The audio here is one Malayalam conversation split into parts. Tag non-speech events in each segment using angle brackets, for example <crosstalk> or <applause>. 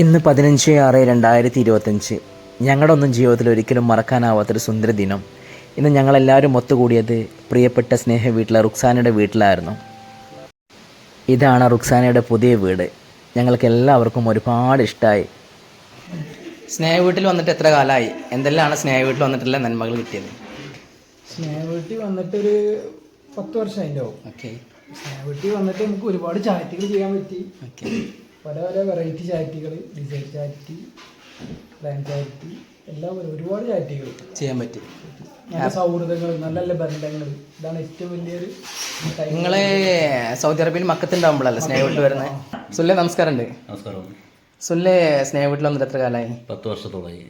ഇന്ന് പതിനഞ്ച് ആറ് രണ്ടായിരത്തി ഇരുപത്തഞ്ച് ഞങ്ങളുടെ ഒന്നും ജീവിതത്തിൽ ഒരിക്കലും മറക്കാനാവാത്തൊരു സുന്ദര ദിനം. ഇന്ന് ഞങ്ങളെല്ലാവരും ഒത്തുകൂടിയത് പ്രിയപ്പെട്ട സ്നേഹ വീട്ടിലെ റുക്സാനയുടെ വീട്ടിലായിരുന്നു. ഇതാണ് റുക്സാനയുടെ പുതിയ വീട്. ഞങ്ങൾക്ക് എല്ലാവർക്കും ഒരുപാട് ഇഷ്ടമായി സ്നേഹ വീട്ടിൽ വന്നിട്ട് എത്ര കാലമായി? എന്തെല്ലാമാണ് സ്നേഹ വീട്ടിൽ വന്നിട്ടുള്ള നന്മകൾ കിട്ടിയത്? സ്നേഹ വീട്ടിൽ വന്നിട്ടൊരു പത്ത് വർഷം അതിന്റെ ഓക്കെ. സ്നേഹ വീട്ടിൽ വന്നിട്ട് നമുക്ക് ഒരുപാട് ചാറ്റുകൾ ചെയ്യാൻ പറ്റി. ഓക്കെ. പല പല വെറൈറ്റി ചാറ്റുകൾ ഡിസൈൻ ചാറ്റ് പ്ലാൻ ചാറ്റ് എല്ലാം ഒരു- ഒരുപാട് ചാറ്റുകൾ ചെയ്യാൻ പറ്റും. നല്ല സൗഹൃദങ്ങൾ നല്ല നല്ല ബന്ധങ്ങൾ. ഇതാണ് ഏറ്റവും വലിയൊരു നിങ്ങളെ സൗദി അറേബ്യയിൽ മക്കത്തുണ്ടാകുമ്പോഴല്ലേ സ്നേഹ വീട്ടിൽ വരുന്നത് സുല്ലെ നമസ്കാരം. സുല്ലെ സ്നേഹ വീട്ടിൽ വന്നിട്ട് എത്ര കാലമായി? പത്ത് വർഷത്തോളമായി.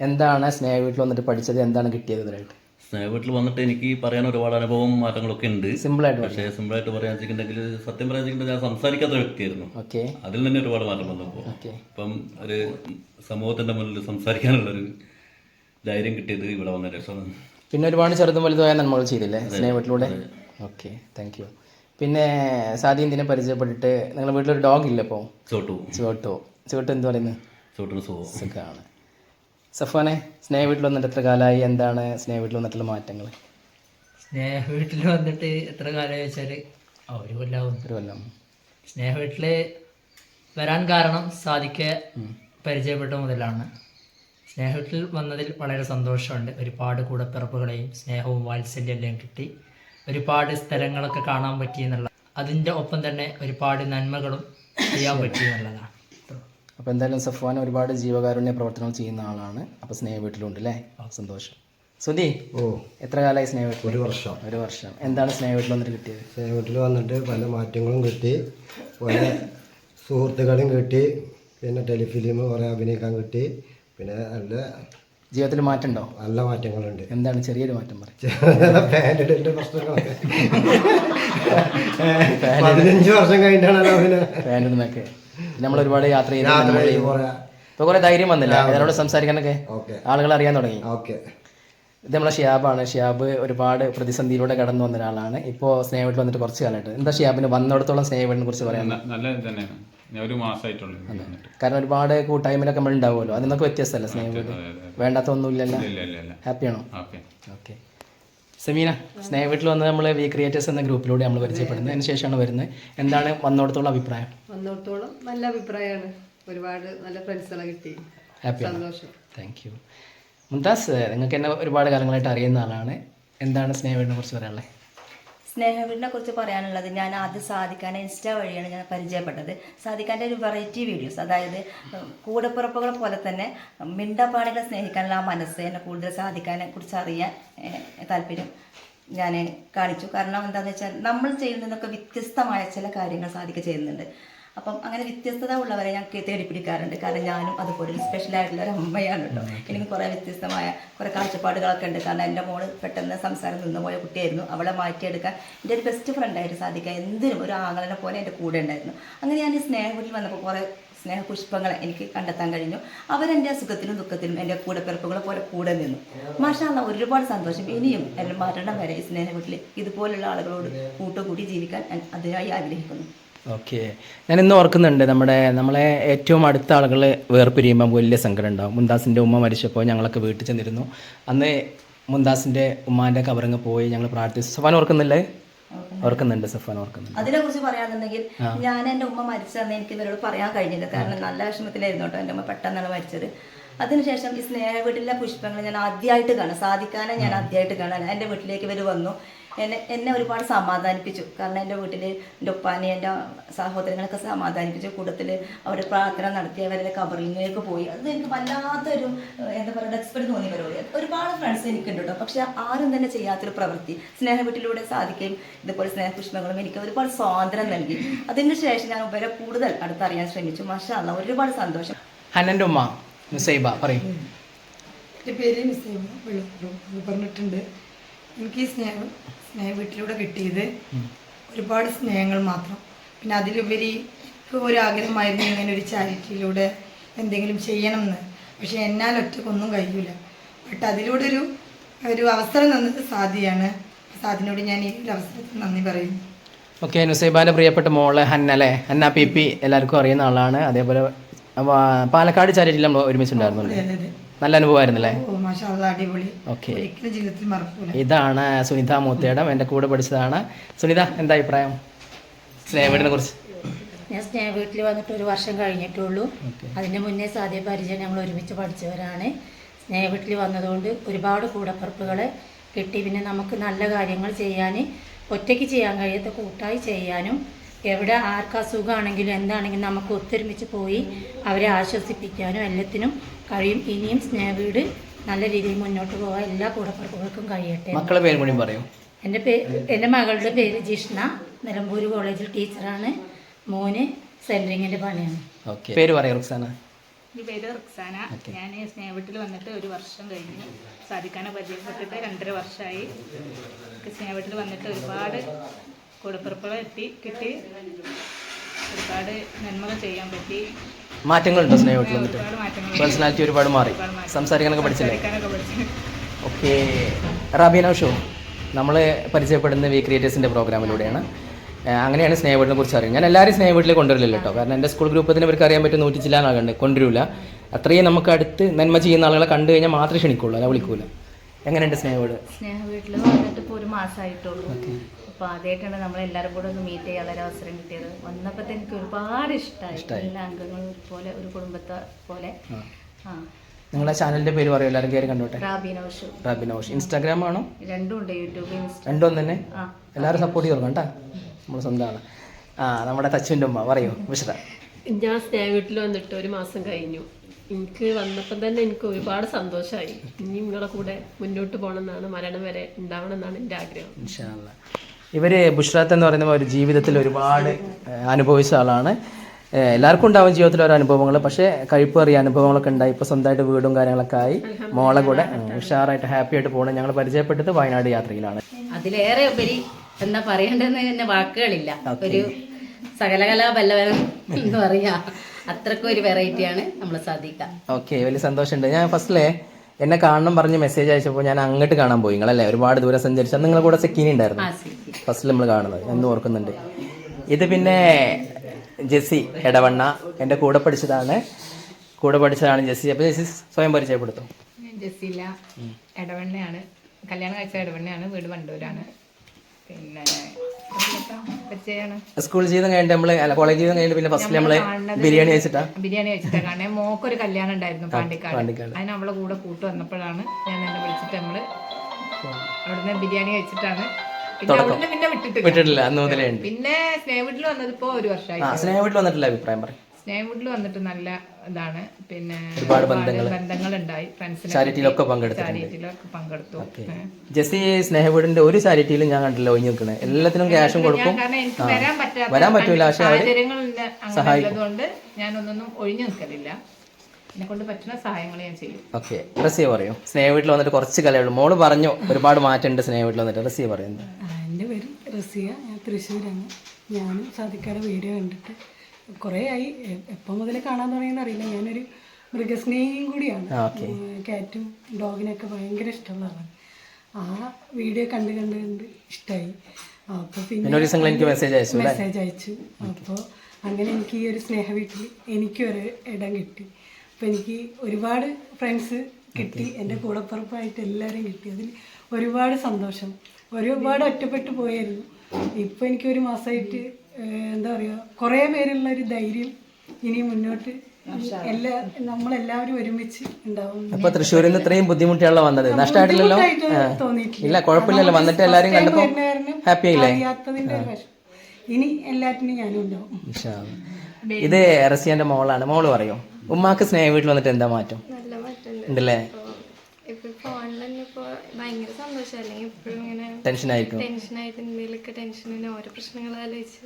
എന്താണ് സ്നേഹ വീട്ടിൽ വന്നിട്ട് പഠിച്ചത്? എന്താണ് കിട്ടിയത് ഇതിലായിട്ട് സ്നേഹ വീട്ടിൽ വന്നിട്ട് എനിക്ക് പറയാൻ ഒരുപാട് അനുഭവവും മാറ്റങ്ങളൊക്കെ ഉണ്ട്. സിമ്പിളായിട്ട് പക്ഷേ സിമ്പിളായിട്ട് പറയാൻ വെച്ചിട്ടുണ്ടെങ്കിൽ സത്യം പറയാൻ വെച്ചിട്ടുണ്ടെങ്കിൽ ഞാൻ സംസാരിക്കാത്ത വ്യക്തിയായിരുന്നു. അതിൽ തന്നെ ഒരുപാട് മാറ്റം വന്നപ്പോൾ ഇപ്പം ഒരു സമൂഹത്തിന്റെ മുന്നിൽ സംസാരിക്കാനുള്ളൊരു ധൈര്യം കിട്ടിയത് ഇവിടെ വന്ന രസമാണ് പിന്നെ ഒരുപാട് ചെറുതും വലുതുമായ നന്മകൾ ചെയ്തില്ലേ? സ്നേഹ വീട്ടിലൂടെ ഓക്കെ താങ്ക് യു പിന്നെ സാദീന്തിനെ പരിചയപ്പെട്ടിട്ട് നിങ്ങളുടെ വീട്ടിലൊരു ഡോഗ് ഇല്ലപ്പോ ചോട്ടു ചോട്ടു ചോട്ടു എന്ത് പറയുന്നത് ചോട്ടു സുഖം. സുഖമാണ്. സഫാനെ സ്നേഹ വീട്ടിൽ വന്നിട്ട് എത്ര കാലമായി എന്താണ് സ്നേഹ വീട്ടിൽ വന്നിട്ടുള്ള മാറ്റങ്ങൾ സ്നേഹ വീട്ടിൽ വന്നിട്ട് എത്ര കാലമായി വെച്ചാൽ ഒരു കൊല്ലാവും. ഒരു കൊല്ലം. സ്നേഹ വീട്ടിൽ വരാൻ കാരണം സാധിക്കെ പരിചയപ്പെട്ട മുതലാണ്. സ്നേഹ വീട്ടിൽ വന്നതിൽ വളരെ സന്തോഷമുണ്ട്. ഒരുപാട് കൂടപ്പിറപ്പുകളെയും സ്നേഹവും വാത്സല്യം എല്ലാം കിട്ടി. ഒരുപാട് സ്ഥലങ്ങളൊക്കെ കാണാൻ പറ്റി എന്നുള്ള അതിന്റെ ഒപ്പം തന്നെ ഒരുപാട് നന്മകളും ചെയ്യാൻ പറ്റി എന്നുള്ളതാണ്. അപ്പോൾ എന്തായാലും സഫ്വാൻ ഒരുപാട് ജീവകാരുണ്യ പ്രവർത്തനങ്ങൾ ചെയ്യുന്ന ആളാണ്. അപ്പോൾ സ്നേഹ വീട്ടിലുണ്ട് അല്ലേ സന്തോഷം. സുധി ഓ. എത്ര കാലമായി സ്നേഹ വീട്ടിൽ ഒരു വർഷം. ഒരു വർഷം. എന്താണ് സ്നേഹ വീട്ടിൽ വന്നിട്ട് കിട്ടിയത്? സ്നേഹ വീട്ടിൽ വന്നിട്ട് പല മാറ്റങ്ങളും കിട്ടി. പല സുഹൃത്തുക്കളും കിട്ടി. പിന്നെ ടെലിഫിലിം കുറേ അഭിനയിക്കാൻ കിട്ടി. പിന്നെ നല്ല ജീവിതത്തിൽ മാറ്റമുണ്ടോ? നല്ല മാറ്റങ്ങളുണ്ട്. എന്താണ് ചെറിയൊരു മാറ്റം പറയുന്നത് <laughs> പ്രശ്നങ്ങളൊക്കെ <laughs> പതിനഞ്ച് വർഷം കഴിഞ്ഞിട്ടാണ് നിന്നൊക്കെ നമ്മൾ ഒരുപാട് യാത്ര ചെയ്ത് കുറേ ധൈര്യം വന്നില്ല? അതിനോട് സംസാരിക്കാനൊക്കെ ആളുകൾ അറിയാൻ തുടങ്ങി. ഓക്കെ. ഇത് നമ്മളെ ഷിയാബാണ്. ഷിയാബ് ഒരുപാട് പ്രതിസന്ധിയിലൂടെ കടന്നു വന്ന ഒരാളാണ്. ഇപ്പോൾ സ്നേഹവീട്ടിൽ വന്നിട്ട് കുറച്ച് കാലമായിട്ട്. എന്താ ഷിയാബിന് വന്നിടത്തോളം സ്നേഹവീടിനെ കുറിച്ച് പറയാൻ? നല്ല തന്നെയാണ്. ഞാൻ ഒരു മാസമായിട്ടുള്ളൂ. കാരണം ഒരുപാട് കൂട്ടായ്മയിലൊക്കെ നമ്മൾ ഉണ്ടാവുമല്ലോ. അതിനൊക്കെ വ്യത്യസ്തമല്ല സ്നേഹവീട് വേണ്ടാത്ത ഒന്നുമില്ലല്ലോ ഹാപ്പിയാണോ ഓക്കെ ഓക്കെ സെമീന സ്നേഹ വീട്ടിൽ വന്ന് നമ്മൾ വി ക്രിയേറ്റേഴ്സ് എന്ന ഗ്രൂപ്പിലൂടെ നമ്മൾ പരിചയപ്പെടുന്നത്. അതിന് ശേഷമാണ് വരുന്നത്. എന്താണ് വന്നോടത്തോളം അഭിപ്രായം? വന്നോടത്തോളം നല്ല അഭിപ്രായമാണ്. ഒരുപാട് നല്ല ഫ്രണ്ട്സുകളെ കിട്ടി. ഹാപ്പിയാണ് സന്തോഷം. താങ്ക് യു മുംതാസ് നിങ്ങൾക്ക് എന്നെ ഒരുപാട് കാലങ്ങളായിട്ട് അറിയുന്ന ആളാണ്. എന്താണ് സ്നേഹവീടിനെ കുറിച്ച് പറയാനുള്ളത്? സ്നേഹവീടിനെ കുറിച്ച് പറയാനുള്ളത് ഞാൻ ആദ്യം സാധിക്കാനെ ഇൻസ്റ്റ വഴിയാണ് ഞാൻ പരിചയപ്പെട്ടത്. സാധിക്കാന്റെ ഒരു വെറൈറ്റി വീഡിയോസ് അതായത് കൂടപ്പുറപ്പുകളെ പോലെ തന്നെ മിണ്ടപ്പാടികളെ സ്നേഹിക്കാനുള്ള ആ മനസ്സ് എന്നെ കൂടുതൽ സാധിക്കാനെ കുറിച്ച് അറിയാൻ താല്പര്യം ഞാൻ കാണിച്ചു. കാരണം എന്താണെന്ന് വെച്ചാൽ നമ്മൾ ചെയ്യുന്നതൊക്കെ വ്യത്യസ്തമായ ചില കാര്യങ്ങൾ സാധിക്കുക ചെയ്യുന്നുണ്ട്. അപ്പം അങ്ങനെ വ്യത്യസ്തത ഉള്ളവരെ ഞാൻ തേടി പിടിക്കാറുണ്ട്. കാരണം ഞാനും അതുപോലെ ഒരു സ്പെഷ്യൽ ആയിട്ടുള്ള ഒരു അമ്മയാണ് കേട്ടോ. എനിക്ക് കുറേ വ്യത്യസ്തമായ കുറേ കാഴ്ചപ്പാടുകളൊക്കെ ഉണ്ട്. കാരണം എന്റെ മോൾ പെട്ടെന്ന് സംസാരം നിന്ന് പോയ കുട്ടിയായിരുന്നു. അവളെ മാറ്റിയെടുക്കാൻ എന്റെ ഒരു ബെസ്റ്റ് ഫ്രണ്ടായിട്ട് സാധിക്കുക എന്തിനും ഒരു ആങ്ങളനെ പോലെ എന്റെ കൂടെ ഉണ്ടായിരുന്നു. അങ്ങനെ ഞാൻ ഈ സ്നേഹവീട്ടിൽ വന്നപ്പോൾ കുറേ സ്നേഹപുഷ്പങ്ങളെ എനിക്ക് കണ്ടെത്താൻ കഴിഞ്ഞു. അവരെന്റെ സുഖത്തിനും ദുഃഖത്തിനും എന്റെ കൂടെ പിറപ്പുകളെ പോലെ കൂടെ നിന്നു. മാഷാല്ല ഒരുപാട് സന്തോഷം. ഇനിയും എന്റെ മരണം വരെ ഈ സ്നേഹവീട്ടിൽ ഇതുപോലുള്ള ആളുകളോട് കൂട്ടുകൂടി ജീവിക്കാൻ ഞാൻ അതിനായി ആഗ്രഹിക്കുന്നു. ഓക്കെ ഞാൻ ഇന്ന് ഓർക്കുന്നുണ്ട് നമ്മുടെ നമ്മളെ ഏറ്റവും അടുത്ത ആളുകൾ വേർപിരിയുമ്പോൾ വലിയ സങ്കടം ഉണ്ടാവും. മുന്താസിന്റെ ഉമ്മ മരിച്ചപ്പോൾ ഞങ്ങളൊക്കെ വീട്ടിൽ ചെന്നിരുന്നു. അന്ന് മുന്താസിന്റെ ഉമ്മാന്റെ കവറങ്ങ് പോയി ഞങ്ങൾ പ്രാർത്ഥിച്ചു. സഫാൻ ഓർക്കുന്നില്ലേ? ഓർക്കുന്നുണ്ട്. സഫാൻ ഓർക്കുന്നുണ്ട്. അതിനെ കുറിച്ച് പറയാന്നുണ്ടെങ്കിൽ ഞാൻ എന്റെ ഉമ്മ മരിച്ചതെന്ന് എനിക്ക് ഇവരോട് പറയാൻ കഴിഞ്ഞില്ല. കാരണം നല്ല വിഷമത്തിലായിരുന്നു കേട്ടോ എന്റെ ഉമ്മ പെട്ടെന്നാണ് മരിച്ചത്. അതിനുശേഷം ഈ സ്നേഹ വീട്ടിലെ പുഷ്പങ്ങൾ ഞാൻ ആദ്യമായിട്ട് കാണാം സാധിക്കാനെ ഞാൻ ആദ്യമായിട്ട് കാണാൻ എന്റെ വീട്ടിലേക്ക് ഇവർ വന്നു. എന്നെ എന്നെ ഒരുപാട് സമാധാനിപ്പിച്ചു. കാരണം എന്റെ വീട്ടിൽ എന്റെ ഉപ്പാനെ എന്റെ സഹോദരങ്ങളൊക്കെ സമാധാനിപ്പിച്ചു. കൂട്ടത്തിൽ അവർ പ്രാർത്ഥന നടത്തി അവരുടെ കബറിങ്ങിലേക്ക് പോയി. അത് എനിക്ക് വല്ലാത്തൊരു എന്താ പറയുക എക്സ്പെർട്ട് തോന്നി പരിപാടി. ഒരുപാട് ഫ്രണ്ട്സ് എനിക്കുണ്ട് കേട്ടോ പക്ഷെ ആരും തന്നെ ചെയ്യാത്തൊരു പ്രവൃത്തി. സ്നേഹ വീട്ടിലൂടെ സാധിക്കുകയും ഇതുപോലെ സ്നേഹപുഷ്പങ്ങളും എനിക്ക് ഒരുപാട് സ്വാതന്ത്ര്യം നൽകി. അതിന് ശേഷം ഞാൻ ഇവരെ കൂടുതൽ അടുത്തറിയാൻ ശ്രമിച്ചു. മാഷാ അല്ലാ ഒരുപാട് സന്തോഷം. ഹന്നന്റെ ഉമ്മ മുസൈബ പറയും. എന്റെ പേര് മുസൈബ പറഞ്ഞിട്ടുണ്ട്. എനിക്ക് ഈ സ്നേഹം സ്നേഹ വീട്ടിലൂടെ കിട്ടിയത് ഒരുപാട് സ്നേഹങ്ങൾ മാത്രം. പിന്നെ അതിലുപരി എനിക്ക് ഒരു ആഗ്രഹമായിരുന്നു ഇങ്ങനെ ഒരു ചാരിറ്റിയിലൂടെ എന്തെങ്കിലും ചെയ്യണം എന്ന് പക്ഷെ എന്നാൽ ഒറ്റക്കൊന്നും കഴിയൂല. ബട്ട് അതിലൂടെ ഒരു ഒരു അവസരം തന്നത് സാധിയാണ് സാധിനോട് ഞാൻ ഈ ഒരു അവസരത്തിൽ നന്ദി പറയുന്നു. ഓക്കെ നുസൈബാന്റെ പ്രിയപ്പെട്ട മോൾ ഹന്നലെ അല്ലേ? ഹന്ന പി പി എല്ലാവർക്കും അറിയുന്ന ആളാണ്. അതേപോലെ പാലക്കാട് ചാരിറ്റിയിൽ നമ്മൾ ഒരുമിച്ചുണ്ടായിരുന്നു നല്ല അനുഭവമായിരുന്നല്ലേ? ഓ മാഷാ അല്ലാ, അടിപൊളി. ഓക്കെ. ജീവിതത്തിൽ മറക്കൂല. ഇതാണ് സുനിത മൂത്തേടം എന്റെ കൂടെ പഠിച്ചതാണ്. സുനിത എന്താ അഭിപ്രായം? സ്നേഹവീടിനെ കുറിച്ച്. ഞാൻ സ്നേഹ വീട്ടിൽ വന്നിട്ട് ഒരു വർഷം കഴിഞ്ഞിട്ടുള്ളൂ. അതിന് മുന്നേ സാധ്യ പരിചയം ഞങ്ങൾ ഒരുമിച്ച് പഠിച്ചവരാണ്. സ്നേഹ വീട്ടിൽ വന്നതുകൊണ്ട് ഒരുപാട് കൂടപ്പുറപ്പുകളെ കിട്ടി. പിന്നെ നമുക്ക് നല്ല കാര്യങ്ങൾ ചെയ്യാൻ ഒറ്റയ്ക്ക് ചെയ്യാൻ കഴിയാത്ത കൂട്ടായി ചെയ്യാനും എവിടെ ആർക്ക് അസുഖമാണെങ്കിലും എന്താണെങ്കിലും നമുക്ക് ഒത്തൊരുമിച്ച് പോയി അവരെ ആശ്വസിപ്പിക്കാനും എല്ലാത്തിനും കഴിയും. ഇനിയും സ്നേഹവീട് നല്ല രീതിയിൽ മുന്നോട്ട് പോകാൻ എല്ലാ കൂടപ്പുറപ്പുകൾക്കും കഴിയട്ടെ. മക്കളെ പേര് കൂടി പറയും. എന്റെ പേര് എന്റെ മകളുടെ പേര് ജിഷ്ണ. നിലമ്പൂർ കോളേജിൽ ടീച്ചറാണ്. മോന് സെന്ററിങ്ങിന്റെ പണിയാണ്. ഓക്കെ. പേര് പറയാം റുക്സാന. എന്റെ പേര് റുക്സാന. ഞാൻ സ്നേഹവീട്ടിൽ വന്നിട്ട് ഒരു വർഷം കഴിഞ്ഞു. സാധിക്കാനെ പരിചയപ്പെട്ടിട്ട് രണ്ടര വർഷമായി. സ്നേഹവീട്ടിൽ വന്നിട്ട് ഒരുപാട് കൂടപ്പിറപ്പുകൾ എത്തി കിട്ടി. ഒരുപാട് നന്മകൾ ചെയ്യാൻ പറ്റി. മാറ്റങ്ങളുണ്ടോ സ്നേഹവീട്ടിൽ വന്നിട്ട് പേഴ്സണാലിറ്റി ഒരുപാട് മാറി. സംസാരിക്കാനൊക്കെ പഠിച്ചില്ലേ? ഓക്കെ. റാബീന ഷോ നമ്മൾ പരിചയപ്പെടുന്ന വി ക്രിയേറ്റേഴ്സിന്റെ പ്രോഗ്രാമിലൂടെയാണ്. അങ്ങനെയാണ് സ്നേഹവീടിനെ കുറിച്ച് അറിയുന്നത്. ഞാൻ എല്ലാവരും സ്നേഹവീട്ടിലെ കൊണ്ടുവരില്ല കേട്ടോ. കാരണം എന്റെ സ്കൂൾ ഗ്രൂപ്പത്തിന് അവർക്ക് അറിയാൻ പറ്റും നൂറ്റി ചില്ലാൻ ആളുണ്ട് കൊണ്ടുവരില്ല അത്രയും നമുക്ക് അടുത്ത് നന്മ ചെയ്യുന്ന ആളുകളെ കണ്ടു കഴിഞ്ഞാൽ മാത്രമേ ക്ഷണിക്കുള്ളൂ. അല്ല വിളിക്കൂല. എങ്ങനെയുണ്ട് സ്നേഹവീട്? സ്നേഹ വീട്ടിൽ വന്നിട്ട് ഇപ്പോൾ ഒരു മാസമായിട്ടുള്ളൂ അപ്പോൾ ആദ്യമായിട്ടാണ് നമ്മളെല്ലാവരും കൂടെ ഒന്ന് മീറ്റ് ചെയ്യാനുള്ള ഒരു അവസരം കിട്ടിയത്. വന്നപ്പോൾ എനിക്ക് ഒരുപാട് ഇഷ്ടമായി എല്ലാ അംഗങ്ങളും പോലെ ഒരു കുടുംബത്തെ പോലെ. ആ. നിങ്ങളുടെ ചാനലിന്റെ പേര് പറയൂ എല്ലാവരും കേറി കണ്ടോട്ടെ? റാബിനോഷ് റാബിനോഷ് ഇൻസ്റ്റാഗ്രാം ആണോ? രണ്ടും ഉണ്ട് യൂട്യൂബ് ഇൻസ്റ്റ രണ്ടും തന്നെ ആ. എല്ലാവരും സപ്പോർട്ട് ചെയ്യണം കേട്ടോ. നമ്മൾ സ്വന്തമാണ്. ആ നമ്മുടെ തച്ചുവിന്റെ ഉമ്മ പറയൂ വിശ്ര ഞാൻ സ്നേഹ വീട്ടിൽ വന്നിട്ട് ഒരു മാസം കഴിഞ്ഞു. എനിക്ക് വന്നപ്പം തന്നെ എനിക്ക് ഒരുപാട് സന്തോഷമായി ഇനി നിങ്ങളുടെ കൂടെ മുന്നോട്ട് പോകണമെന്നാണ് മരണം വരെ ഉണ്ടാവണമെന്നാണ് എന്റെ ആഗ്രഹം. ഇവർ ബുഷ്രാത്ത് എന്ന് പറയുന്ന ഒരു ജീവിതത്തിൽ ഒരുപാട് അനുഭവിച്ച ആളാണ്. എല്ലാവർക്കും ഉണ്ടാവും ജീവിതത്തിൽ ഓരോ അനുഭവങ്ങൾ. പക്ഷേ കഴിപ്പേറിയ അനുഭവങ്ങളൊക്കെ ഉണ്ടായി. ഇപ്പോൾ സ്വന്തമായിട്ട് വീടും കാര്യങ്ങളൊക്കെ ആയി. മോളെ കൂടെ ഉഷാറായിട്ട് ഹാപ്പി ആയിട്ട് പോകണം ഞങ്ങൾ പരിചയപ്പെട്ടത് വയനാട് യാത്രയിലാണ്. അതിലേറെ ഉപരി എന്താ പറയേണ്ടതെന്ന് തന്നെ വാക്കുകളില്ല. ഒരു സകലകലാ ബല്ലവനം എന്ന് പറയാ. അത്രക്കും ഒരു വെറൈറ്റിയാണ് നമ്മൾ സാധിക്കുക. ഓക്കെ വലിയ സന്തോഷമുണ്ട്. ഞാൻ ഫസ്റ്റിലെ എന്നെ കാണണം പറഞ്ഞ് മെസ്സേജ് അയച്ചപ്പോൾ ഞാൻ അങ്ങോട്ട് കാണാൻ പോയി. നിങ്ങളല്ലേ ഒരുപാട് ദൂരം സഞ്ചരിച്ചാൽ നിങ്ങളെ കൂടെ സെക്കീനി ഉണ്ടായിരുന്നു. ഫസ്റ്റിൽ നമ്മൾ കാണുന്നത്. എന്ന് ഓർക്കുന്നുണ്ട്. ഇത് പിന്നെ ജെസ്സി എടവണ്ണ. എന്റെ കൂടെ പഠിച്ചതാണ്. കൂടെ പഠിച്ചതാണ് ജെസ്സി. അപ്പോൾ ജെസ്സി സ്വയം പരിചയപ്പെടുത്തും. ഞാൻ ജസീല ഇടവണ്ണയാണ് കല്യാണം കഴിച്ച ഇടവണ്ണയാണ് വീട് വണ്ടൂരാണ്. പിന്നെ സ്കൂൾ ജീവിതം കഴിഞ്ഞിട്ട് നമ്മൾ കോളേജ് ജീവിതം കഴിഞ്ഞിട്ട് പിന്നെ ഫസ്റ്റ് നമ്മൾ ബിരിയാണി കഴിച്ചിട്ടാ? ബിരിയാണി കഴിച്ചിട്ടാ കാരണം മോക്കൊരു കല്യാണം ഉണ്ടായിരുന്നു പാണ്ടിക്കാട്. പാണ്ടിക്കാട്. അതിന് അവളെ കൂടെ കൂട്ട് വന്നപ്പോഴാണ് ഞാൻ എന്നെ വിളിച്ചിട്ട് നമ്മൾ അവിടുന്ന് ബിരിയാണി കഴിച്ചിട്ടാണ്. പിന്നെ വിട്ടിട്ടില്ല. പിന്നെ അന്ന് മുതലേ പിന്നെ സ്നേഹവീട്ടിൽ വന്നതിപ്പോ ഒരു വർഷമായി സ്നേഹ വീട്ടിൽ വന്നിട്ടില്ല അഭിപ്രായം പറയും. സ്നേഹവീട്ടിൽ വന്നിട്ട് നല്ല ഇതാണ്. പിന്നെ ഒരുപാട് ബന്ധങ്ങൾ ബന്ധങ്ങളുണ്ടായി ഫ്രണ്ട്സിനെ ചാരിറ്റിയിലൊക്കെ പങ്കെടുത്തിട്ടുണ്ട്. ചാരിറ്റിയിലൊക്കെ പങ്കെടുത്തു. ഏ. ജെസ്സി സ്നേഹവീടിന്റെ ഒരു ചാരിറ്റിയിലും ഞാൻ കണ്ടില്ല ഒഴിഞ്ഞു നിൽക്കണേ എല്ലാത്തിനും ക്യാഷും കൊടുക്കും. കാരണം എനിക്ക് വരാൻ പറ്റാത്ത വരാൻ പറ്റൂല പക്ഷെ അവർ സാഹചര്യങ്ങൾ അങ്ങനെ ഉള്ളതുകൊണ്ട് ഞാനൊന്നും ഒഴിഞ്ഞു നിൽക്കലില്ല. എന്നെ കൊണ്ട് പറ്റുന്ന സഹായങ്ങൾ ഞാൻ ചെയ്യും. ഓക്കെ. റസിയ പറയൂ. സ്നേഹ വീട്ടിൽ വന്നിട്ട് കുറച്ച് കലയുള്ളൂ മോൾ പറഞ്ഞു ഒരുപാട് മാറ്റമുണ്ട് സ്നേഹ വീട്ടിൽ വന്നിട്ട്. റസിയ പറയുന്നത് എന്റെ പേര് റസിയ. ഞാൻ തൃശ്ശൂരാണ്. ഞാനും സാധിക്കാതെ വീഡിയോ കണ്ടിട്ട് കുറേ ആയി. എപ്പോ മുതലേ കാണാൻ തുടങ്ങിയെന്ന് അറിയില്ല. ഞാനൊരു മൃഗസ്നേഹിയും കൂടിയാണ്. കാറ്റും ഡോഗിനൊക്കെ ഭയങ്കര ഇഷ്ടമുള്ള ആളാണ് ആ വീഡിയോ കണ്ട് കണ്ട് കണ്ട് ഇഷ്ടമായി അപ്പോൾ പിന്നെ എനിക്ക് മെസ്സേജ് അയച്ചു മെസ്സേജ് അയച്ചു. അപ്പോൾ അങ്ങനെ എനിക്ക് ഈ ഒരു സ്നേഹ വീട്ടിൽ എനിക്കൊരു ഇടം കിട്ടി. അപ്പോൾ എനിക്ക് ഒരുപാട് ഫ്രണ്ട്സ് കിട്ടി. എന്റെ കൂടപ്പുറപ്പായിട്ട് എല്ലാവരും കിട്ടി. അതിൽ ഒരുപാട് സന്തോഷം. ഒരുപാട് ഒറ്റപ്പെട്ടു പോയായിരുന്നു. ഇപ്പൊ എനിക്ക് ഒരു മാസമായിട്ട് എന്താ പറയുക കുറേ പേരുള്ള ഒരു ധൈര്യം ഇനി മുന്നോട്ട് എല്ലാ നമ്മളെല്ലാവരും ഒരുമിച്ച് ഉണ്ടാവും. അപ്പൊ തൃശ്ശൂരിൽ നിന്ന് ഇത്രയും ബുദ്ധിമുട്ടിയാണല്ലോ വന്നത്. നഷ്ടമായിട്ടില്ലല്ലോ. ഇല്ല കുഴപ്പമില്ലല്ലോ. വന്നിട്ട് എല്ലാരും കണ്ടപ്പോ ഹാപ്പി ആയില്ലേ. ഇനി എല്ലാറ്റിനും ഞാനും ഉണ്ടാവും. ഇൻഷാ അല്ലാ. ഇത് റസിയന്റെ മോളാണ്. മോൾ പറയും? ഉമ്മാക്ക് സ്നേഹ വീട്ടിൽ വന്നിട്ട് എന്താ മാറ്റം? ഉണ്ടല്ലേ ഇപ്പൊ ഫോണിൽ തന്നെ ഇപ്പൊ ഭയങ്കര സന്തോഷം. അല്ലെങ്കിൽ ഇപ്പോഴും ഇങ്ങനെ ടെൻഷൻ ആയിരിക്കും. ടെൻഷനായിട്ട് എന്തെങ്കിലുമൊക്കെ ടെൻഷനിന് ഓരോ പ്രശ്നങ്ങൾ ആലോചിച്ച്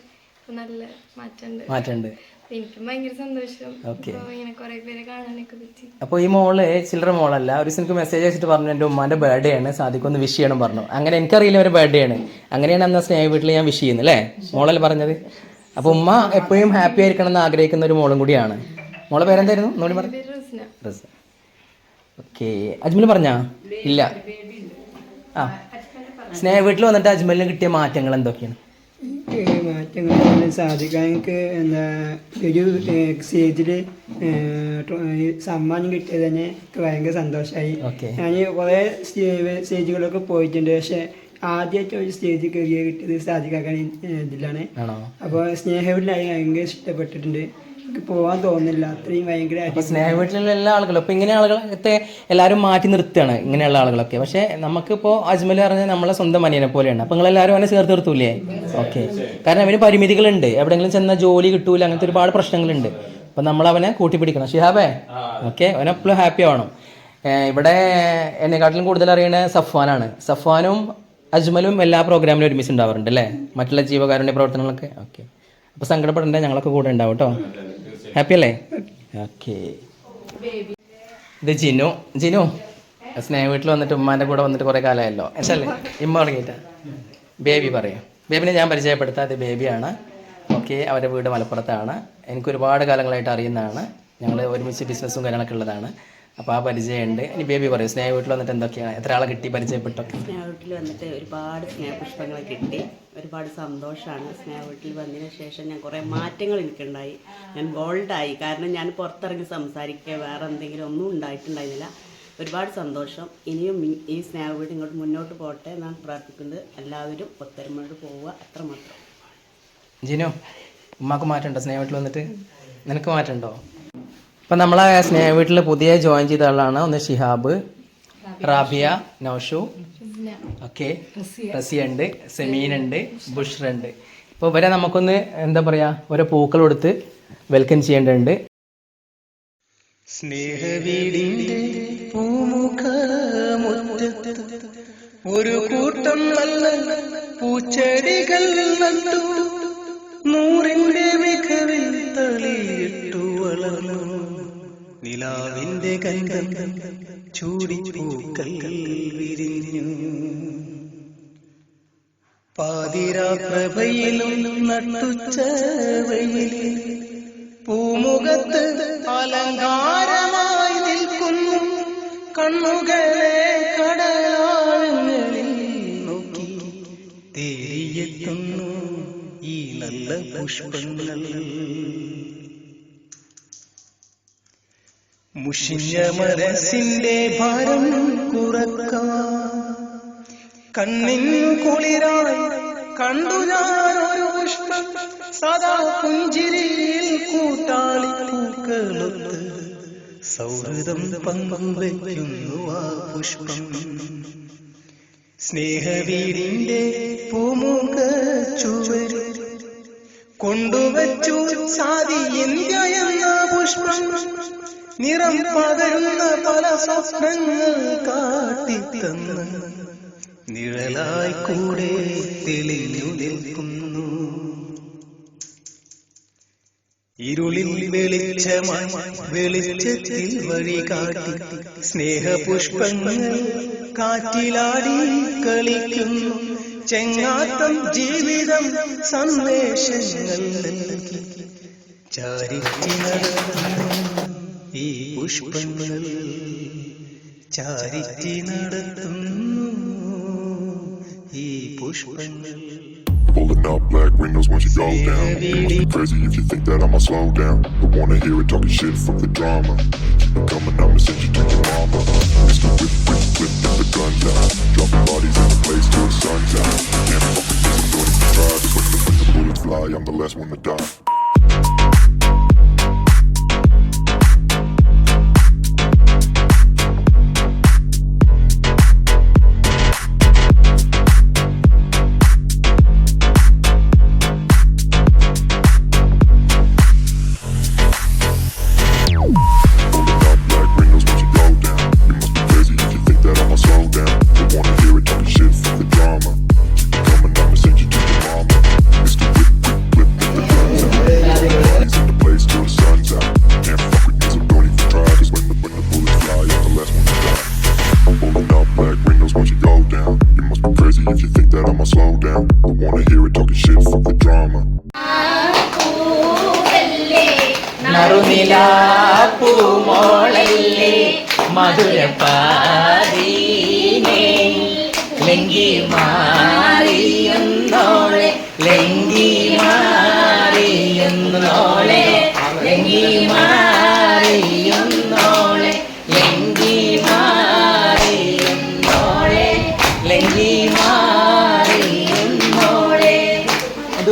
നല്ല മാറ്റമുണ്ട്. മാറ്റമുണ്ട്. എനിക്കും ഭയങ്കര സന്തോഷം. ഇങ്ങനെ കുറെ പേരെ കാണാനൊക്കെ പറ്റി. അപ്പോൾ ഈ മോൾ ചില്ലറ മോളല്ല ഒരു ദിവസം എനിക്ക് മെസ്സേജ് അയച്ചിട്ട് പറഞ്ഞു എന്റെ ഉമ്മാന്റെ ബർത്ത്ഡേ ആണ് സാധിക്കൊന്ന് വിഷ് ചെയ്യണം പറഞ്ഞു. അങ്ങനെ എനിക്കറിയില്ല ഒരു ബർത്ത്ഡേ ആണ്. അങ്ങനെയാണ് അന്ന് സ്നേഹ വീട്ടിൽ ഞാൻ വിഷ് ചെയ്യുന്നത് അല്ലേ? മോളല്ലേ പറഞ്ഞത്? അപ്പൊ ഉമ്മ എപ്പോഴും ഹാപ്പി ആയിരിക്കണം എന്ന് ആഗ്രഹിക്കുന്ന ഒരു മോളും കൂടിയാണ്. മോളെ പേരെന്തായിരുന്നു? ഒന്നുകൂടി പറഞ്ഞു റസ് ഓക്കെ. അജ്മൽ പറഞ്ഞാ? ഇല്ല. ആ. സ്നേഹ വീട്ടിൽ വന്നിട്ട് അജ്മലിന് കിട്ടിയ മാറ്റങ്ങൾ എന്തൊക്കെയാണ്? മാറ്റങ്ങൾ സാധിക്കാൻ എനിക്ക് എന്താ ഒരു സ്റ്റേജിൽ സമ്മാനം കിട്ടിയത് തന്നെ എനിക്ക് ഭയങ്കര സന്തോഷമായി ഞാൻ കുറേ സ്റ്റേജുകളൊക്കെ പോയിട്ടുണ്ട്. പക്ഷെ ആദ്യമായിട്ട് ഒരു സ്റ്റേജിൽ കയറിയ കിട്ടിയത് സാധിക്കാൻ ഇതിലാണ്. അപ്പോൾ സ്നേഹവിലായി ഭയങ്കര ഇഷ്ടപ്പെട്ടിട്ടുണ്ട്. എനിക്ക് തോന്നില്ല അത്രയും ഭയങ്കര സ്നേഹ വീട്ടിലുള്ള എല്ലാ ആളുകളും ഇപ്പൊ ഇങ്ങനെ ആളുകളൊക്കെ എല്ലാവരും മാറ്റി നിർത്തുകയാണ് ഇങ്ങനെയുള്ള ആളുകളൊക്കെ. പക്ഷെ നമുക്കിപ്പോ അജ്മൽ പറഞ്ഞ നമ്മളെ സ്വന്തം അനിയനെ പോലെയാണ്. അപ്പൊ നിങ്ങളെല്ലാവരും അവനെ ചേർത്ത് നിർത്തൂലേ? ഓക്കെ. കാരണം അവന് പരിമിതികളുണ്ട്. എവിടെയെങ്കിലും ചെന്ന ജോലി കിട്ടൂല. അങ്ങനത്തെ ഒരുപാട് പ്രശ്നങ്ങളുണ്ട്. അപ്പൊ നമ്മൾ അവനെ കൂട്ടിപ്പിടിക്കണം. ഷിഹാബേ ഓക്കെ. അവൻ എപ്പോഴും ഹാപ്പി ആവണം. ഇവിടെ ഇവിടെ എന്നെക്കാട്ടിലും കൂടുതൽ അറിയണ സഫ്വാനാണ്. സഫ്വാനും അജ്മലും എല്ലാ പ്രോഗ്രാമിലും ഒരുമിച്ച് ഉണ്ടാവാറുണ്ട് അല്ലേ? മറ്റുള്ള ജീവകാരുണ്യ പ്രവർത്തനങ്ങളൊക്കെ? ഓക്കെ. അപ്പൊ സങ്കടപ്പെടേണ്ട? ഞങ്ങളൊക്കെ കൂടെ ഉണ്ടാവും കേട്ടോ. ഹാപ്പി അല്ലേ? ഓക്കെ ഇത് ജിനു. ജിനു സ്നേഹ വീട്ടിൽ വന്നിട്ട് ഉമ്മാന്റെ കൂടെ വന്നിട്ട് കുറേ കാലമായല്ലോ. അല്ലേ ഇമ്മ തുടങ്ങിയിട്ടാ. ബേബി പറയാം. ബേബിനെ ഞാൻ പരിചയപ്പെടുത്താം ഇത് ബേബിയാണ്. ഓക്കെ അവരുടെ വീട് മലപ്പുറത്താണ്. എനിക്ക് ഒരുപാട് കാലങ്ങളായിട്ട് അറിയുന്നതാണ്. ഞങ്ങൾ ഒരുമിച്ച് ബിസിനസ്സും കാര്യങ്ങളൊക്കെ ഉള്ളതാണ്. അപ്പോൾ ആ പരിചയമുണ്ട്. ഇനി ബേബി പറയും സ്നേഹ വീട്ടിൽ വന്നിട്ട് എന്തൊക്കെയാണ് എത്ര ആളെ കിട്ടി പരിചയപ്പെട്ടൊക്കെ സ്നേഹവീട്ടിൽ വന്നിട്ട് ഒരുപാട് സ്നേഹപുഷ്പങ്ങൾ കിട്ടി. ഒരുപാട് സന്തോഷമാണ് സ്നേഹ വീട്ടിൽ വന്നതിന് ശേഷം ഞാൻ കുറേ മാറ്റങ്ങൾ എനിക്കുണ്ടായി. ഞാൻ ബോൾഡായി. കാരണം ഞാൻ പുറത്തിറങ്ങി സംസാരിക്കുക വേറെ എന്തെങ്കിലും ഒന്നും ഉണ്ടായിട്ടുണ്ടായിരുന്നില്ല. ഒരുപാട് സന്തോഷം. ഇനിയും ഈ- സ്നേഹ വീട് ഇങ്ങോട്ട് മുന്നോട്ട് പോട്ടെ എന്നാണ് പ്രാർത്ഥിക്കുന്നത്. എല്ലാവരും ഒത്തൊരുമയോട് പോവുക അത്രമാത്രം. ജിനോ ഉമ്മാക്ക് മാറ്റമുണ്ടോ സ്നേഹ വീട്ടിൽ വന്നിട്ട്? നിനക്ക് മാറ്റമുണ്ടോ? അപ്പം നമ്മളെ സ്നേഹ വീട്ടിൽ പുതിയ ജോയിൻ ചെയ്ത ആളാണ്. ഒന്ന് ഷിഹാബ് റാബിയ നൗഷു. ഓക്കെ. റസിയ. ഉണ്ട് സെമീൻ ഉണ്ട് ബുഷ്ര ഉണ്ട്. ഇപ്പോൾ ഇവരെ നമുക്കൊന്ന് എന്താ പറയുക ഓരോ പൂക്കൾ കൊടുത്ത് വെൽക്കം ചെയ്യേണ്ടതുണ്ട്. സ്നേഹവീടിന്റെ പൂമുഖമുറ്റത്ത് ഒരു കൂട്ടം നല്ല പൂച്ചെടികൾ നട്ടു. നൂറിന്റെ വിഖവിൽ തളിയിട്ടു വളർന്നു. നിലാവിന്റെ കൈകന്ധം ചൂടി പൂക്കൾ വിരിഞ്ഞു. പാതിരാപ്രഭയിലും നട്ടുച്ച വെയിലിൽ പൂമുഖത്ത് അലങ്കാരമായി നിൽക്കുന്നു. കണ്ണുകളെ കടലാഴങ്ങളിൽ നോക്കി തേടിയെത്തുന്നു. ഈ നല്ല പുഷ്പങ്ങൾ. മുഷിഞ്ഞ മനസ്സിന്റെ ഭാരം കുറക്കാം. കണ്ണിൽ കുളിരായി കണ്ടു ഞാൻ ഒരു പുഷ്പം. സദാ പുഞ്ചിരിയിൽ കൂട്ടാളി പൂക്കളൊത്ത് സൗഹൃദം പങ്കുവയ്ക്കുന്നു ആ പുഷ്പം. സ്നേഹവീടിന്റെ പൂമുഖ ചുവര് കൊണ്ടുവച്ചു സാദി ഇന്ത്യ എന്ന പുഷ്പം. നിറം പകരുന്ന പല സ്വപ്നങ്ങൾ കാട്ടിത്തന്ന്. നിഴലായി കൂടെ തെളിഞ്ഞു നിൽക്കുന്നു. ഇരുളിൽ വെളിച്ചമായി വെളിച്ചത്തിൽ വഴി കാട്ടി സ്നേഹപുഷ്പങ്ങൾ കാറ്റിലാടി കളിക്കുന്നു. ചെങ്ങാത്തം ജീവിതം സന്ദേശങ്ങൾ നൽകി. ചാരിറ്റി നടത്തുന്നു ഈ പുഷ്പങ്ങൾ. ചാരിറ്റി നടത്തുന്നു ഈ പുഷ്പങ്ങൾ. Pulling up black windows once you go down. You must be crazy if you think that I'ma slow down. But wanna hear it talking shit from the drama. Keep it coming, I'ma send you to your mama. Mr. Whip, whip, whip, get the guns out. Dropping bodies in the place till the sun's out. Can't fuck with this, I'm the, when the bullets fly, I'm the last one to die.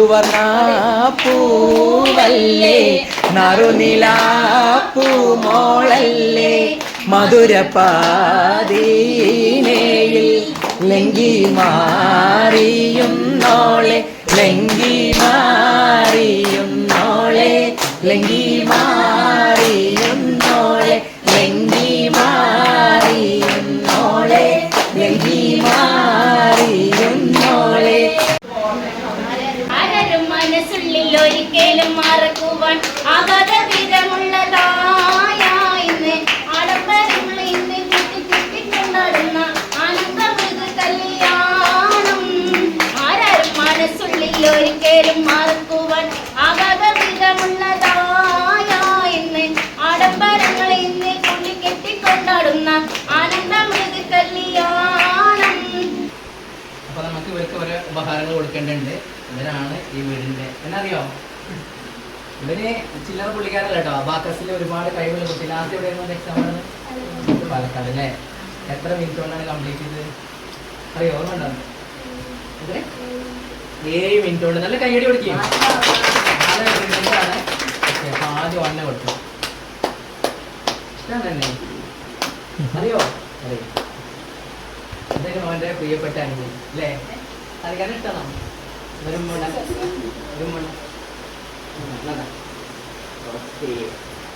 മധുവർണ പൂവല്ലേ നറുനിലാപ്പൂമോളല്ലേ? മധുരപാതീനയിൽ ലങ്കി മാറിയുന്നോളെ ലങ്കി മാറിയുന്നോളെ ലങ്കി ഒരിക്കലും മറക്കുവാൻ ആകാത വിധമുള്ളതായ ഇന്ന് ആഡംബരങ്ങൾ ഇന്ന് കുട്ടി കെട്ടിക്കൊണ്ടാടുന്ന ആനന്ദമൃത കല്യാണം. അപ്പോൾ നമുക്ക് ഇവർക്ക് ഓരോ ഉപഹാരങ്ങൾ കൊടുക്കേണ്ടതുണ്ട്. ഇവരാണ് ഈ വീടിന്റെ എന്നറിയോ? ഇവർ ചില്ലറ പുള്ളിക്കാരല്ല കേട്ടോ അബാക്കസിൽ ഒരുപാട് കഴിവുകൾ കുട്ടി ലാസ്റ്റ് എവിടെയായിരുന്നു എക്സാം ആണ് പാലക്കാട്. അല്ലേ? എത്ര മിനിറ്റ് കൊണ്ടാണ് കംപ്ലീറ്റ് ചെയ്തത്? അറിയോ? ഓർമ്മ ഉണ്ടോ? എത്ര? ഏഴ് മിനിറ്റ് കൊണ്ട്. നല്ല കൈയടി അപ്പൊ ആദ്യം ഒന്നെ കൊടുത്തു ഇഷ്ടമാണ് തന്നെ. അറിയോ? അറിയോ? ഇതൊക്കെ അവന്റെ പ്രിയപ്പെട്ട അനുഭവം അല്ലേ? അറിയാൻ ഇഷ്ടമാണ്? മുട ഒരു മുട ഓക്കെ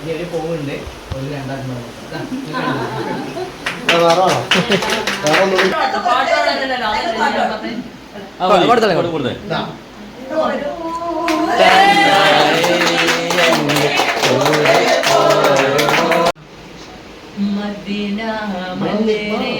ഇനി ഒരു പൂവുണ്ട് ഒരു രണ്ടാം കൊടുത്തേ കൊടുത്തേ മദീന മലരെ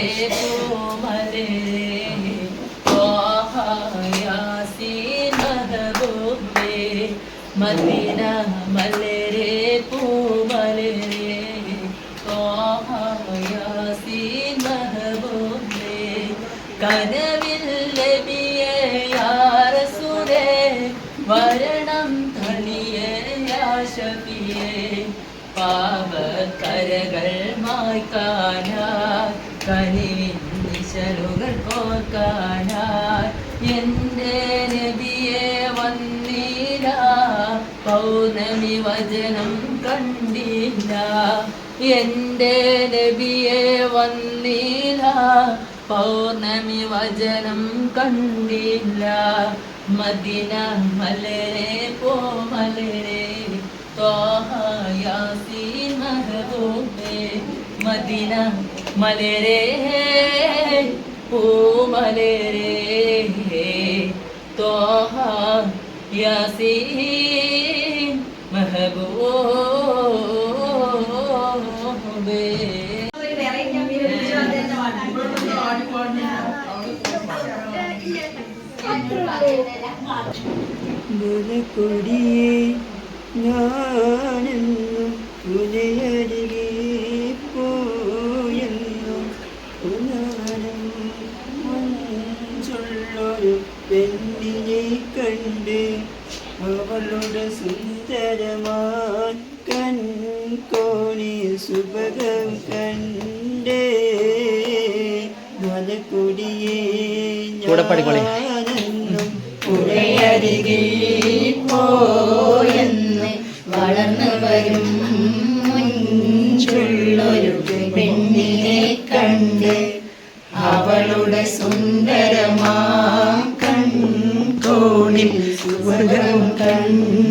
എന്റെ നബിയെ വന്നില്ല. പൗർണമി വചനം കണ്ടില്ല. മദിന മലരെ പോ മലരെ യാസീൻ മഹബൂബേ. മദിന മലരെ പൂമലരെ ത്വാഹ യാസീൻ മഹബൂബേ. കൊടിയേ ഞാനെന്നും പുനയരികെ പോയെന്നും പുനാരം മഞ്ചുള്ളൊരു പെണ്ണിനെ കണ്ട് അവളുടെ സുന്ദരമാൻ കൺകോണി സുഭകം കണ്ടേ മലക്കൊടിയേ കൂടെ പാടിക്കോളി. പുഴയരികിൽ പോയെന്ന് വളർന്നു വരും മുഞ്ചുള്ളൊരു പെണ്ണിനെ കണ്ട് അവളുടെ സുന്ദരമാ കൺ കോണിൽ സുഖം കണ്ടേ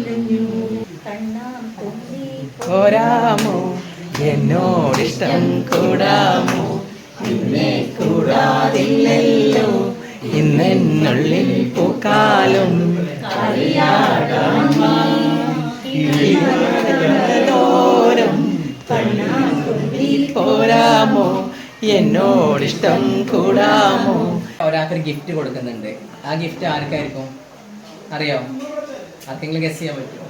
പൂത്തുലഞ്ഞു കണ്ണാം തുമ്പി പോരാമോ? എന്നോടിഷ്ടം കൂടാമോ? നിന്നെ കൂടാതില്ലല്ലോ. ഇന്നെന്നുള്ളിൽ പൂക്കാലും വാ. കിളിമലരോരം കണ്ണാങ്കുണ്ടിൽ പോരാമോ? എന്നോടിഷ്ടം കൂടാമോ? ഒരാൾക്കൊരു ഗിഫ്റ്റ് കൊടുക്കുന്നുണ്ട്. ആ ഗിഫ്റ്റ് ആർക്കായിരിക്കും? അറിയാം? ആർക്കെങ്കിലും ഗസ് ചെയ്യാൻ പറ്റുമോ?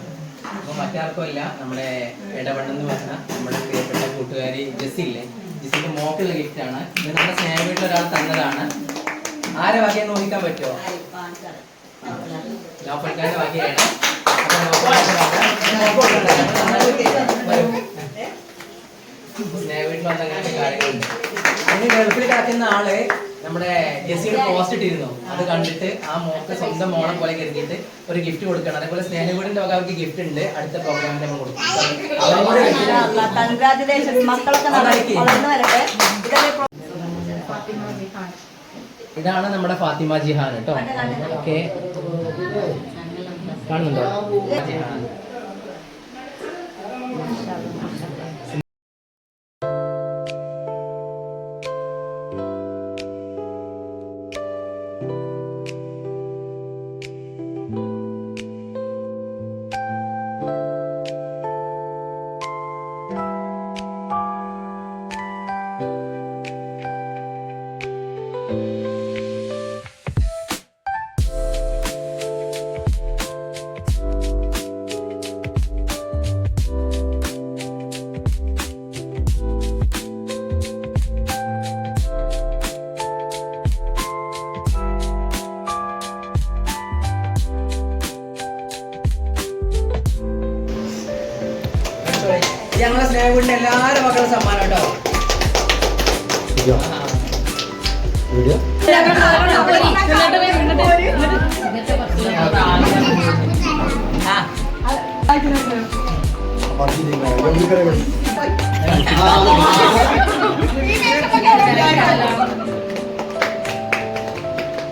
അപ്പോൾ മറ്റാർക്കും അല്ല നമ്മുടെ ഇടവണ്ണെന്ന് പറഞ്ഞ നമ്മുടെ പ്രിയപ്പെട്ട കൂട്ടുകാരി ജസ്സില്ലേ ജസ്സിന്റെ മോക്കുള്ള ഗിഫ്റ്റാണ് ഇത് നമ്മുടെ സ്നേഹമായിട്ട് ഒരാൾ തന്നതാണ്. ആരെ വകയെന്ന് നോക്കിക്കാൻ പറ്റുമോ? ലോപ്പൽക്കാരുടെ വകയാണ് അപ്പോൾ നോഫൽക്കാരുടെ വക. സ്നേഹവീട്ടിൽ വന്ന അങ്ങനത്തെ കാര്യങ്ങളുണ്ട് അതിന് ഗൾഫിൽ കിടക്കുന്ന ആൾ നമ്മുടെ ജെസ്സിയുടെ പോസ്റ്റ് ഇട്ടിരുന്നു. അത് കണ്ടിട്ട് ആ മോക്ക് സ്വന്തം മോളെ പോലെ കരുതിയിട്ട് ഒരു ഗിഫ്റ്റ് കൊടുക്കണം. അതേപോലെ സ്നേഹവീടിന്റെ വക അവർക്ക് ഗിഫ്റ്റ് ഉണ്ട്. അടുത്ത പ്രോഗ്രാമിന് നമ്മൾ കൊടുക്കും. ഇതാണ് നമ്മുടെ ഫാത്തിമ ജിഹാൻ കേട്ടോ. ഓക്കെ. കാണുന്നുണ്ടോ? ജിഹാൻ ഞങ്ങളെ സ്നേഹവീടിന്റെ എല്ലാവരും മക്കളുടെ സമ്മാനം കേട്ടോ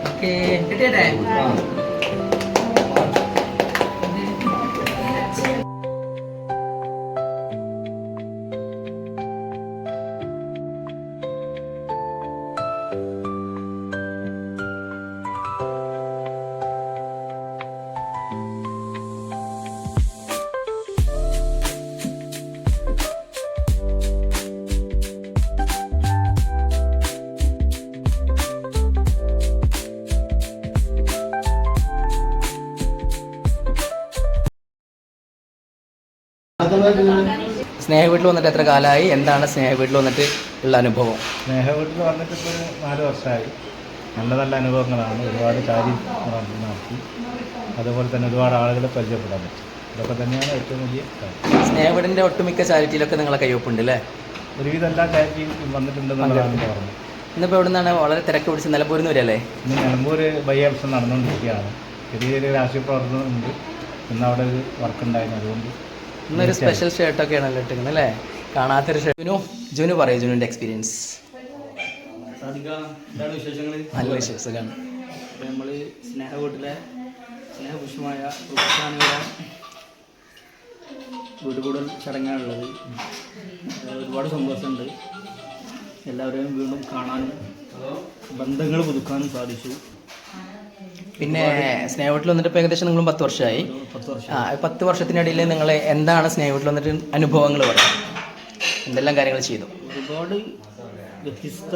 ഓക്കെ. കിട്ടിയട്ടെ? സ്നേഹ വീട്ടിൽ വന്നിട്ട് എത്ര കാലമായി? എന്താണ് സ്നേഹ വീട്ടിൽ വന്നിട്ട് ഉള്ള അനുഭവം? സ്നേഹ വീട്ടിൽ വന്നിട്ട് ഇപ്പോൾ നാല് വർഷമായി. നല്ല നല്ല അനുഭവങ്ങളാണ്. ഒരുപാട് കാര്യം നടത്തി. അതുപോലെ തന്നെ ഒരുപാട് ആളുകളെ പരിചയപ്പെടാൻ പറ്റും. ഇതൊക്കെ തന്നെയാണ് ഏറ്റവും വലിയ കാര്യം. സ്നേഹ വീടിന്റെ ഒട്ടുമിക്ക ചാരിറ്റിയിലൊക്കെ നിങ്ങളെ കയ്യൊപ്പുണ്ട് അല്ലേ? ഒരുവിധം എല്ലാ ചാരിറ്റിയും വന്നിട്ടുണ്ടെന്നുള്ളതാണ് പറഞ്ഞത്. ഇന്നിപ്പോൾ ഇവിടെ നിന്നാണ് വളരെ തിരക്ക് പിടിച്ച് നിലമ്പൂരിൽ നിന്ന് വരല്ലേ ഇന്ന് നിലമ്പൂർ ബൈ ഇലക്ഷൻ നടന്നുകൊണ്ടിരിക്കുകയാണ്. ചെറിയ ചെറിയ രാഷ്ട്രീയ പ്രവർത്തനമുണ്ട് ഇന്ന് അവിടെ ഒരു വർക്ക് ഉണ്ടായിരുന്നു. അതുകൊണ്ട് ഇന്നൊരു സ്പെഷ്യൽ ഷർട്ടൊക്കെയാണല്ലോ ഇട്ടിരിക്കുന്നത് അല്ലേ? കാണാത്തൊരു ഷർട്ട് ജുനു ജുനു പറയൂ ജുനുവിന്റെ എക്സ്പീരിയൻസ് നല്ല വിശ്വാസമാണ് നമ്മൾ സ്നേഹ വീട്ടിലെ സ്നേഹപുഷ്പമായ വൃക്ഷാനുകളുടെ വീട് കൂടൽ ചടങ്ങാണുള്ളത് ഒരുപാട് സന്തോഷമുണ്ട്. എല്ലാവരെയും വീണ്ടും കാണാനും ബന്ധങ്ങൾ പുതുക്കാനും സാധിച്ചു. പിന്നെ സ്നേഹവീട്ടിൽ വന്നിട്ട് ഇപ്പോൾ ഏകദേശം നിങ്ങളും പത്ത് വർഷമായി. ആ പത്ത് വർഷത്തിനിടയിൽ നിങ്ങൾ എന്താണ് സ്നേഹവീട്ടിൽ വന്നിട്ട് അനുഭവങ്ങൾ പറയാം എന്തെല്ലാം കാര്യങ്ങൾ ചെയ്തു? ഒരുപാട് വ്യത്യസ്ത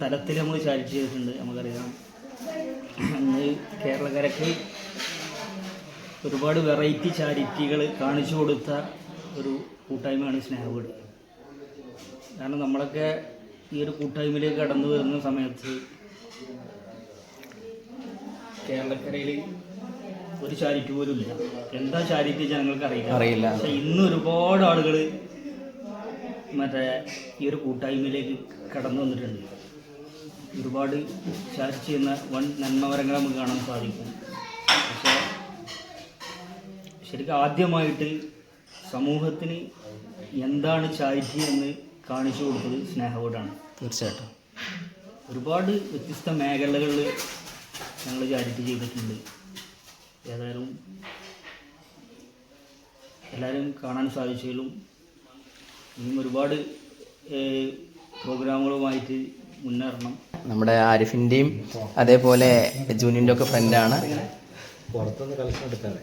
തലത്തിൽ നമ്മൾ ചാരിറ്റി ചെയ്തിട്ടുണ്ട് നമുക്കറിയാം. അന്ന് കേരളക്കരയ്ക്ക് ഒരുപാട് വെറൈറ്റി ചാരിറ്റികൾ കാണിച്ചു കൊടുത്ത ഒരു കൂട്ടായ്മയാണ് സ്നേഹവീട് കാരണം നമ്മളൊക്കെ ഈ ഒരു കൂട്ടായ്മയിലേക്ക് കടന്നു വരുന്ന സമയത്ത് കേരളക്കരയിൽ ഒരു ചാരിറ്റി പോലും ഇല്ല. എന്താ ചാരിറ്റി ജനങ്ങൾക്ക് അറിയില്ല. അറിയില്ല. പക്ഷെ ഇന്ന് ഒരുപാട് ആളുകൾ മറ്റേ ഈ ഒരു കൂട്ടായ്മയിലേക്ക് കടന്നു വന്നിട്ടുണ്ട്. ഒരുപാട് ചാരിറ്റി ചെയ്യുന്ന വൺ നന്മവരങ്ങൾ നമുക്ക് കാണാൻ സാധിക്കും. പക്ഷേ ശരിക്കും ആദ്യമായിട്ട് സമൂഹത്തിന് എന്താണ് ചാരിറ്റി എന്ന് കാണിച്ചു കൊടുത്തത് സ്നേഹവോടാണ് തീർച്ചയായിട്ടും. ഒരുപാട് വ്യത്യസ്ത മേഖലകളിൽ ഞങ്ങൾ ചാരിറ്റി ചെയ്തിട്ടുണ്ട്. ഏതായാലും എല്ലാവരും കാണാൻ സാധിച്ചതിലും ഇനിയും ഒരുപാട് പ്രോഗ്രാമുകളുമായിട്ട് മുന്നേറണം. നമ്മുടെ ആരിഫിന്റെയും അതേപോലെ ജൂനിന്റെ ഒക്കെ ഫ്രണ്ടാണ് പുറത്തുനിന്ന് കളിച്ചു എടുക്കാതെ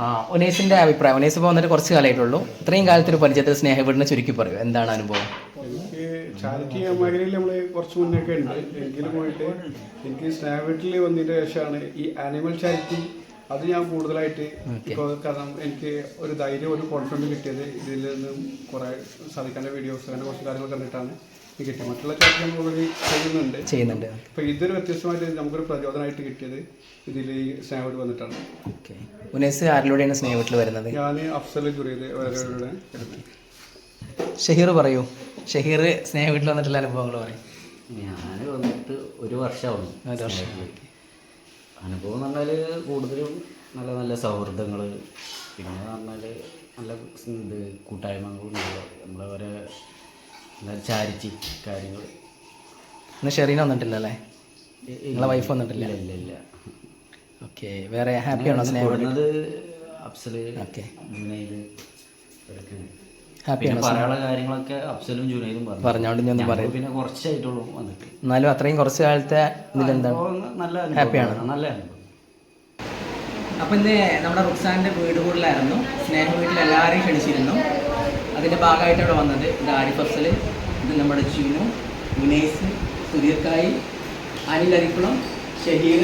ആ ഒനേസിന്റെ അഭിപ്രായം. ഒനേസ് ഇപ്പോൾ വന്നിട്ട് കുറച്ച് കാലമായിട്ടുള്ളൂ. ഇത്രയും കാലത്തൊരു പരിചയത്തിൽ സ്നേഹവീടിനെ ചുരുക്കി പറയൂ. എന്താണ് അനുഭവം? ചാരിറ്റി മേഖലയിൽ നമ്മൾ കുറച്ച് മുന്നേക്കെ ഉണ്ട്. എങ്കിലും പോയിട്ട് എനിക്ക് സ്നേഹവീട്ടിൽ വന്നതിന് ശേഷമാണ് ഈ ആനിമൽ ചാരിറ്റി അത് ഞാൻ കൂടുതലായിട്ട് ഇപ്പോൾ കാരണം എനിക്ക് ഒരു ധൈര്യം ഒരു കോൺഫിഡൻസ് കിട്ടിയത് ഇതിൽ നിന്നും കുറേ സാധിക്കാന്റെ വീഡിയോസ് അങ്ങനെ കുറച്ച് കാര്യങ്ങൾ കണ്ടിട്ടാണ് എനിക്ക് കിട്ടിയത്. മറ്റുള്ള ചാരിറ്റി നമ്മൾ ഓൾറെഡി ചെയ്യുന്നുണ്ട്. ചെയ്യുന്നുണ്ട്. അപ്പോൾ ഇതൊരു വ്യത്യസ്തമായിട്ട് നമുക്കൊരു പ്രചോദനമായിട്ട് കിട്ടിയത് ഇതിൽ ഈ സ്നേഹവീട് വന്നിട്ടാണ്. ഓക്കെ ഉനേസ് ആരിലൂടെയാണ് സ്നേഹത്തിൽ വരുന്നത്? ഞാൻ അഫ്സൽ ജുറിയത് എടുത്തത് ഷഹീർ പറയൂ. ഷഹീർ സ്നേഹ വീട്ടിൽ വന്നിട്ടുള്ള അനുഭവങ്ങൾ പറയും. ഞാൻ വന്നിട്ട് ഒരു വർഷമാണ് ഒരു വർഷം. അനുഭവം എന്ന് പറഞ്ഞാൽ കൂടുതലും നല്ല നല്ല സൗഹൃദങ്ങൾ പിന്നെ പറഞ്ഞാൽ നല്ല ഇത് കൂട്ടായ്മകളും നമ്മളെ ഓരോ ചാരിറ്റി കാര്യങ്ങൾ ഇന്ന് ഷെറീന വന്നിട്ടില്ല അല്ലേ? നിങ്ങളെ വൈഫ് വന്നിട്ടില്ല? ഇല്ല ഇല്ല ഓക്കെ. വേറെ ഹാപ്പിയാണോ സ്നേഹം അഫ്സൽ ഓക്കെ. ഹാപ്പിയാണോ പറയാനുള്ള കാര്യങ്ങളൊക്കെ അഫ്സലും ജുനൈദും പറഞ്ഞു. പറഞ്ഞോണ്ട് ഞാൻ ഒന്നും പിന്നെ കുറച്ചായിട്ടുള്ളൂ വന്നിട്ട്. എന്നാലും അത്രയും കുറച്ച് കാലത്തെ ഇതിലെന്താണ് നല്ല ഹാപ്പിയാണ് നല്ല അപ്പം ഇന്ന് നമ്മുടെ റുക്സാന്റെ വീട് കൂടുതലായിരുന്നു സ്നേഹ വീട്ടിൽ എല്ലാവരെയും ക്ഷണിച്ചിരുന്നു. അതിന്റെ ഭാഗമായിട്ട് ഇവിടെ വന്നത്. ഇത് ആരിഫ് അഫ്സൽ ഇത് നമ്മുടെ ചീനു മുനൈസ് സുധീർക്കായി അനിൽ അരിക്കുളം ഷഹീർ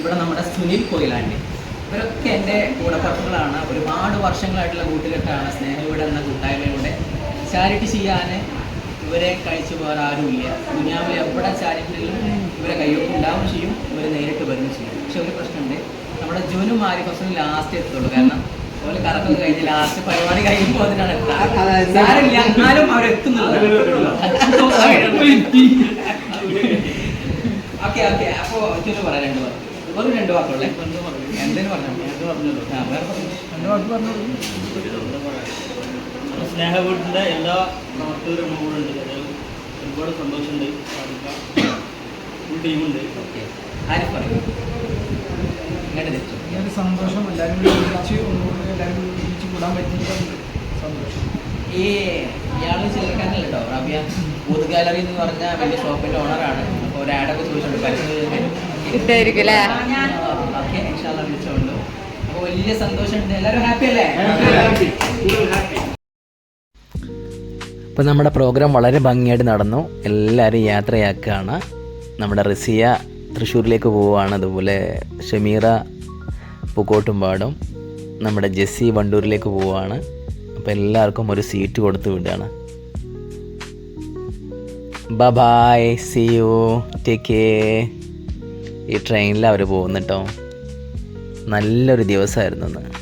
ഇവിടെ നമ്മുടെ സുനിൽ കൊയിലാണ്ടി. ഇവരൊക്കെ എന്റെ കൂടപ്പുറത്തുകളാണ്. ഒരുപാട് വർഷങ്ങളായിട്ടുള്ള കൂട്ടുകെട്ടാണ്. സ്നേഹവീട് എന്ന കൂട്ടായ്മയുടെ ചാരിറ്റി ചെയ്യാൻ ഇവരെ കഴിച്ചു വേറെ ആരുമില്ല ദുനിയാവിൽ എവിടെ ചാരിറ്റിയിലും ഇവരെ കയ്യൊപ്പം ഉണ്ടാവും ചെയ്യും. ഇവർ നേരിട്ട് വരും ചെയ്യും. പക്ഷെ ഒരു പ്രശ്നമുണ്ട്. നമ്മുടെ ജൂനും ആരി ഫസ്റ്റും ലാസ്റ്റ് എത്തുള്ളൂ. കാരണം ഓൽ കറക്കം കഴിഞ്ഞ് ലാസ്റ്റ് പരിപാടി കഴിയുമ്പോൾ അതിനാണ് സാരമില്ല. എന്നാലും ഓക്കെ ഓക്കെ അപ്പോൾ ചുരു പറയാം രണ്ട് വാക്ക്. ഒരു രണ്ട് വാക്കുള്ളേ എന്തേലും പറഞ്ഞു ആ വേറെ പറഞ്ഞു. രണ്ട് വാക്ക് പറഞ്ഞോളൂ. സ്നേഹ വീട്ടിന്റെ എല്ലാ പ്രവർത്തകരും നമ്മുടെ കൂടെ ഉണ്ട് അതായത് ഒരുപാട് സന്തോഷമുണ്ട്. ഫുൾ ടീമുണ്ട്. പറയൂ? ഒരു സന്തോഷം എല്ലാവരും കൂടി ഒരുമിച്ച് ഒന്നുകൂടി എല്ലാവരും കൂടി ഒരുമിച്ച് കൂടാൻ പറ്റിയിട്ടുണ്ട് സന്തോഷം. ഈ ഇയാൾ കേട്ടോ റാബിയ. ബൂത്ത് ഗാലറി എന്ന് പറഞ്ഞ വലിയ ഷോപ്പിന്റെ ഓണറാണ് അപ്പോൾ ഒരു ആഡൊക്കെ ചോദിച്ചിട്ടുണ്ട് പരസ്യം? ഓക്കെ ഇൻഷാല്ല വിളിച്ചോളൂ. അപ്പോൾ വലിയ സന്തോഷമുണ്ട്. എല്ലാവരും ഹാപ്പി അല്ലേ? അപ്പോൾ നമ്മുടെ പ്രോഗ്രാം വളരെ ഭംഗിയായിട്ട് നടന്നു. എല്ലാവരും യാത്രയാക്കുകയാണ്. നമ്മുടെ റസിയ തൃശ്ശൂരിലേക്ക് പോവുകയാണ്. അതുപോലെ ഷമീറ പൂക്കോട്ടുംപാടും നമ്മുടെ ജെസ്സി വണ്ടൂരിലേക്ക് പോവുകയാണ്. അപ്പോൾ എല്ലാവർക്കും ഒരു സീറ്റ് കൊടുത്തു വിടുകയാണ്. Bye see you take care ഈ ട്രെയിനിൽ അവർ പോകുന്നു കേട്ടോ നല്ലൊരു ദിവസമായിരുന്നു ഇന്ന്